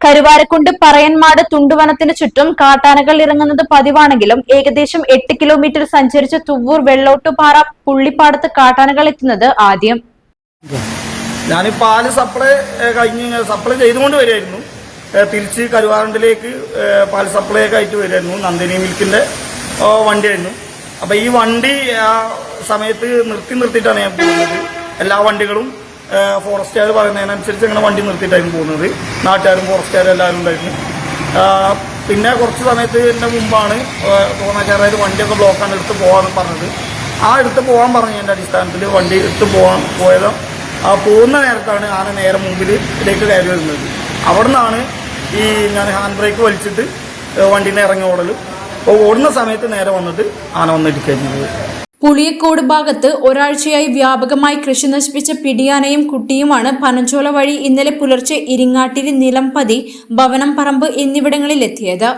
കരുവാരക്കുണ്ട് പറയന്മാട് തുണ്ടുവനത്തിന് ചുറ്റും കാട്ടാനകൾ ഇറങ്ങുന്നത് പതിവാണെങ്കിലും ഏകദേശം എട്ട് കിലോമീറ്റർ സഞ്ചരിച്ച തുവ്വൂർ വെള്ളോട്ടുപാറ പുള്ളിപ്പാടത്ത് കാട്ടാനകൾ എത്തുന്നത് ആദ്യം. ഞാൻ പാൽ സപ്ലൈ കഴിഞ്ഞ് സപ്ലൈ ചെയ്തുകൊണ്ട് വരികയായിരുന്നു. ഏഹ്, തിരിച്ച് കരുവാറുണ്ടിലേക്ക് പാൽ സപ്ലൈ ഒക്കെ ആയിട്ട് വരികയായിരുന്നു. നന്ദിനി മിൽക്കിന്റെ വണ്ടിയായിരുന്നു. അപ്പൊ ഈ വണ്ടി ആ സമയത്ത് നിർത്തി നിർത്തിയിട്ടാണ് ഞാൻ പോകുന്നത്. എല്ലാ വണ്ടികളും ഫോറസ്റ്റുകാർ പറയുന്നതിനനുസരിച്ച് അങ്ങനെ വണ്ടി നിർത്തിയിട്ടായിരുന്നു പോകുന്നത്. നാട്ടുകാരും ഫോറസ്റ്റുകാരും എല്ലാവരും ഉണ്ടായിരുന്നു. പിന്നെ കുറച്ച് സമയത്ത് എന്റെ മുമ്പാണ് തോന്നാക്കാരായത് വണ്ടിയൊക്കെ ബ്ലോക്കാണ് എടുത്ത് പോകാമെന്ന് പറഞ്ഞത്. ആ എടുത്ത് പോകാൻ പറഞ്ഞതിന്റെ അടിസ്ഥാനത്തിൽ വണ്ടി എടുത്ത് പോകാൻ പോയത്. ആ പോകുന്ന നേരത്താണ് ആന നേരെ മുമ്പിലേക്ക് കയറി വരുന്നത്. അവിടെ നിന്നാണ് ഈ ഞാൻ ഹാൻഡ് ബ്രേക്ക് വലിച്ചിട്ട് വണ്ടീനെ ഇറങ്ങി ഓടൽ അപ്പോൾ ഓടുന്ന സമയത്ത് നേരെ വന്നിട്ട് ആന വന്നിരിക്കുന്നത് പുളിയക്കോട് ഭാഗത്ത് ഒരാഴ്ചയായി വ്യാപകമായി കൃഷി നശിപ്പിച്ച പിടിയാനയും കുട്ടിയുമാണ് പനഞ്ചോല വഴി ഇന്നലെ പുലർച്ചെ ഇരിങ്ങാട്ടിരി നിലംപതി ഭവനം പറമ്പ് എന്നിവിടങ്ങളിൽ എത്തിയത്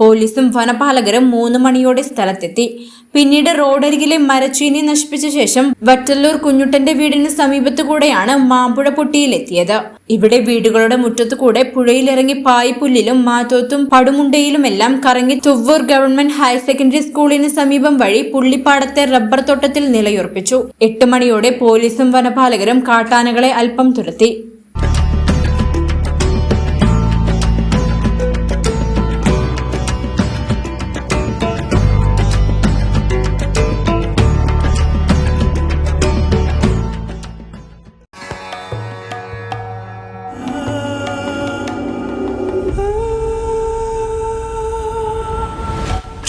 പോലീസും വനപാലകരും മൂന്ന് മണിയോടെ സ്ഥലത്തെത്തി. പിന്നീട് റോഡരികിലെ മരച്ചീനി നശിപ്പിച്ച ശേഷം വറ്റല്ലൂർ കുഞ്ഞുട്ടന്റെ വീടിന് സമീപത്തു കൂടെയാണ് മാമ്പുഴ പൊട്ടിയിലെത്തിയത്. ഇവിടെ വീടുകളുടെ മുറ്റത്തു കൂടെ പുഴയിലിറങ്ങി പായ്പുല്ലിലും മാത്തോത്തും പടുമുണ്ടയിലുമെല്ലാം കറങ്ങി തുവ്വൂർ ഗവൺമെന്റ് ഹയർ സെക്കൻഡറി സ്കൂളിന് സമീപം വഴി പുള്ളിപ്പാടത്തെ റബ്ബർ തോട്ടത്തിൽ നിലയുറപ്പിച്ചു. എട്ട് മണിയോടെ പോലീസും വനപാലകരും കാട്ടാനകളെ അല്പം തുരത്തി.